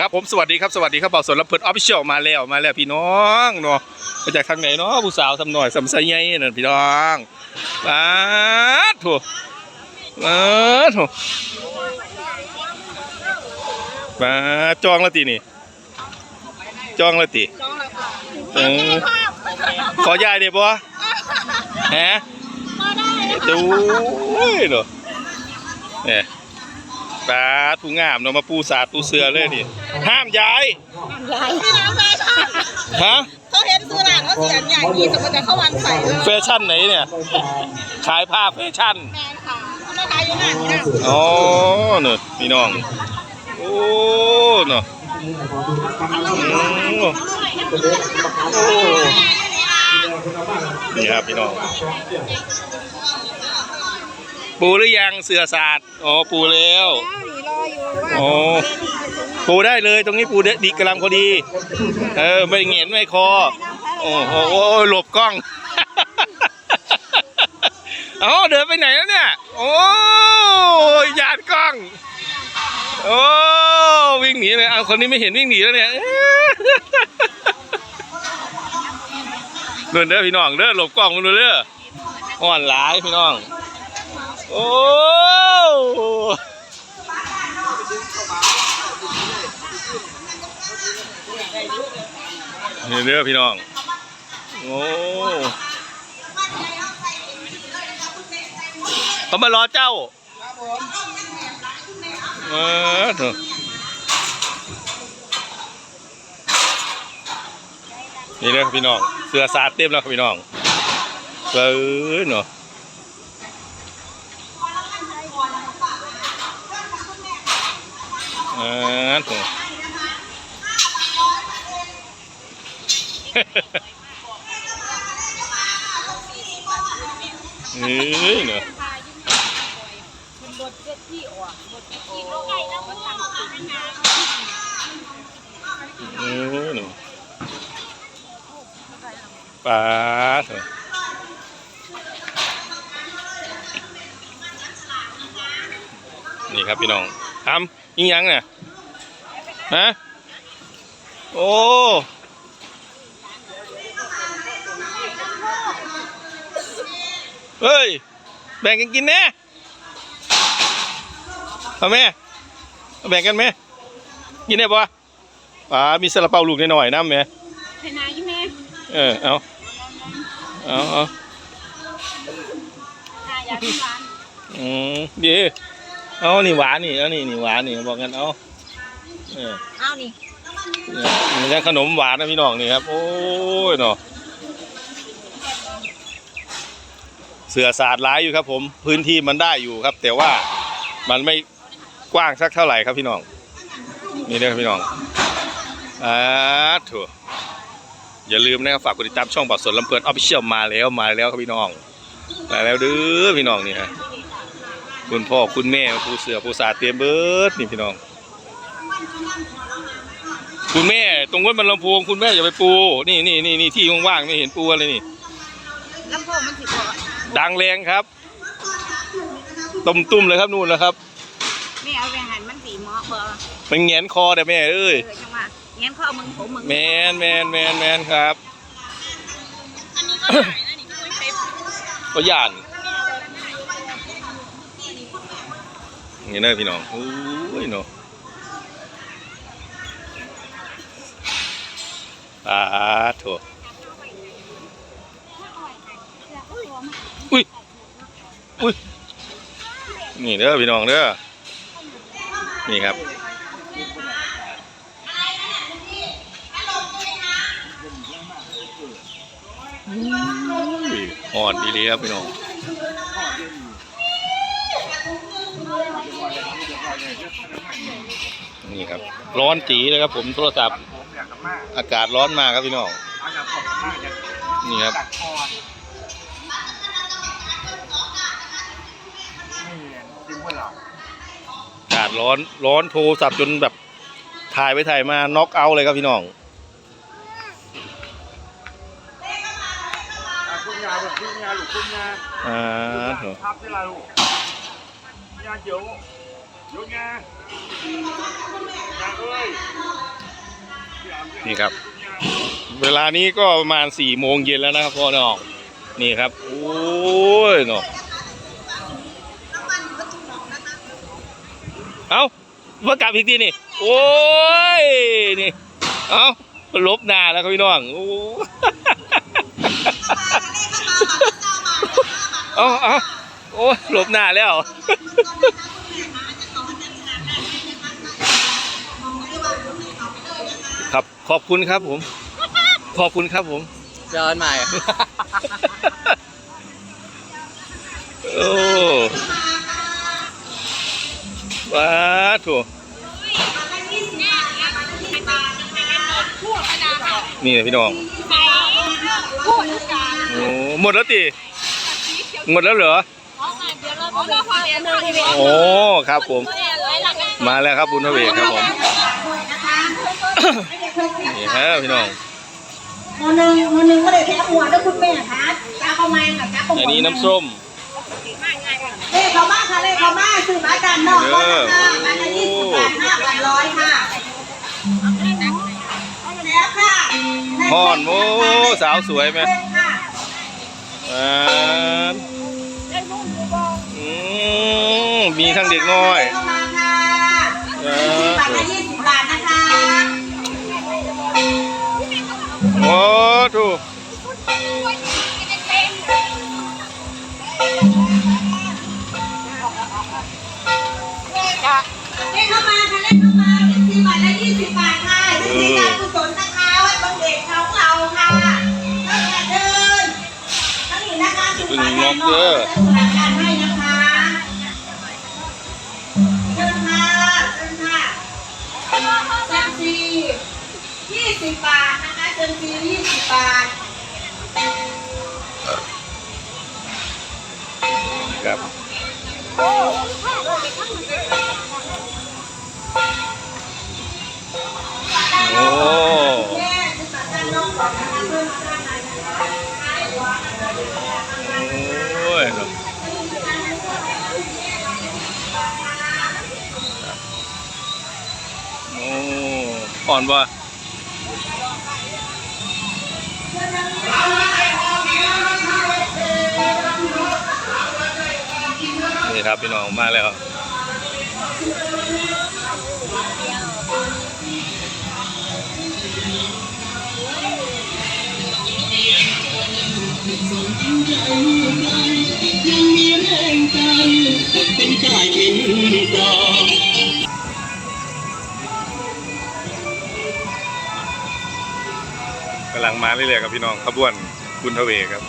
ครับผมสวัสดีครับสวัสดีครับเบาสนลำเพิดออฟฟิเชียลมาแล้วมาแล้วพี่น้องเนาะมาจากทางไหนเนาะผู้สาวสำหน่อยสำไสใหญ่นั่นพี่น้องปาดโถูปาดโถูปาดจองแล้วตีนี่จองแล้วตีเออขอยายเดี๋ยวบ่ฮะดูเนาะเนี่ย ปาดผู้งามเนาะมาปูสาดปูเสือเลยนี่ห้ามย้ายยายพี่น้ำแฟชั่นฮะเขาเห็นซื้อร้านเขาเสียงใหญ่ดีสมมติจะเข้าวันใส่เลยแฟชั่นไหนเนี่ยขายผ้าแฟชั่นแมนค่ะเขาไม่ขายอยู่หน้านี้นะอ๋อเนอะพี่น้องโอ้เนอะอืมโอ้นี่ครับพี่น้อง ปูหรือยังเสือศาสตร์อ๋อปูแล้วนี่รออยู่ว่าอ๋อปูได้เลยตรงนี้ปูเดดีกำลังพอดี เออไม่เหงียนไม่คอโอ้โหโอ้ยหลบกล้องเอ้าเดินไปไหนแล้วเนี่ย โอ้ยยานกล้อง โอ้วิ่งหนีเลยเอาคนนี้ไม่เห็นวิ่งหนีแล้วเนี่ยเดินเด้อพี่น้องเด้อหลบกล้องมันเด้ออ่อนหลายพี่น้อง โอ้นี่เด้อพี่น้อง โอ้เขามารอเจ้าเออเถอะนี่เด้อพี่น้อง เสือสาดเต็มแล้วครับพี่น้องเออเนาะ ออเถอะเฮ้ยเนาะมันลดเจ็ดที่อะลดที่โลกไก่แล้วมันตั้งอยู่ในน้เออเนาะปลาเถอะนี่ครับพี่น้องทำ ยิงยังเนี่ยฮะโอ้เฮ้ย แบ่งกันกินแน่เอาแม่เอาแบ่งกันไหมกินได้ปะอ่ามีซาลาเปาลูกหน่อยๆน้ำไหมำให้นายแม่เออเอาเอาเอานายอยากที่ร้านอืมดี เอานี่หวานนี่เอานี่นี่หวานนี่บอกกันเอาเออเอานี่เนี่ยนี่ยังขนมหวานนะพี่น้องนี่ครับ โอ้ยเนาะเสือสาดร้ายอยู่ครับ ผมพื้นที่มันได้อยู่ครับ แต่ว่ามันไม่กว้างสักเท่าไหร่ครับพี่น้องนี่เด้อพี่น้องอ่าถั่วอย่าลืมนะครับฝากกดติดตามช่องบอดสนลำเพลินออฟฟิเชียลมาแล้วมาแล้วครับพี่น้องมาแล้วเด้อพี่น้องนี่ฮะ คุณพ่อคุณแม่ผู้เสือผู้สาดเตรียมเบิร์ดนี่พี่น้อง คุณแม่ตรงวัดบรรลำพวงคุณแม่อย่าไปปู นี่นี่นี่นี่ที่ว่างๆไม่เห็นปูอะไรนี่ลำโพงมันสิบกว่าดังแรงครับต้มตุ้มเลยครับนู่นนะครับแม่เอาไปหันมันสีหมอเบอร์มันแงนคอแต่แม่เอ้ยเออจังหวะงั้นเขาเอามึงผมมึงแมนแมนแมนแมนครับอันนี้ก็ขายนะนี่ก็ไม่เต็มก็ย่าน นี่เนอะพี่น้องโอ้ยเนาะปาดโถอุ้ยอุ้ยนี่เด้อพี่น้องเด้อนี่ครับอุ้ยอ่อนดีเลยครับพี่น้อง นี่ครับ ร้อนจีเลยครับผมโทรศัพท์ อากาศร้อนมากครับพี่น้อง นี่ครับอากาศร้อนร้อนโทรศัพท์จนแบบถ่ายไปถ่ายมาน็อกเอาท์เลยครับพี่น้องคุณยาแบบคุณยาหรือคุณยาอ่าโถพับได้ละลูกยาเจียวเยอะไงยานี่ครับ เวลานี้ก็ประมาณสี่โมงเย็นแล้วนะครับพ่อน้องนี่ครับ โอ้ยเนาะเอาเมื่อกลับอีกทีนี่ โอ้ย นี่ เอาลบหน้าแล้วครับพี่น้อง โอ้เอาเอาโอ้ลบหน้าแล้ว ครับ ขอบคุณครับผม ขอบคุณครับผมย้อนใหม่ โอ้ว้าถูกนี่นะพี่น้องพูดจาโอ้หมดแล้วติหมดแล้วเหรอเพราะงานเดี๋ยวเราเราฟังเรียนฟังเรียนโอ้ ครับผมเรียนไรล่ะกันมาแล้วครับบุญพระเวทครับผม นี่ฮะพี่น้องมหนึ่งมหนึ่งก็เลยแพ้หัวด้วยคุณแม่คะจ้าเข้ามาค่ะจ้าเข้ามาอันนี้น้ำส้มเลขเขาบ้างค่ะเลขเขาบ้างสื่อมาจานนอกก็ค่ะมาละยี่สิบบาทห้าพันร้อยค่ะแล้วค่ะพอนโอ้สาวสวยไหมเลขค่ะอ่าอืมมีทั้งเด็กน้อยะ เลขเข้ามาค่ะเลขเข้ามาสี่บาทและยี่สิบบาทค่ะซึ่งมีการกุศลนะคะวัดบางเด็กของเราค่ะตั้งแต่เดินทั้งนี้นะคะสื่อมาจานนอกจะสลับการให้นะคะเชิญค่ะเชิญค่ะเซนซียี่สิบบาทนะคะเซนซียี่สิบบาทครับ่อนว่ะนี่ครับพี่น้องมาแล้วกำ ลังมาเรื่อยๆครับพี่น้องขบวนบุญทเวครับ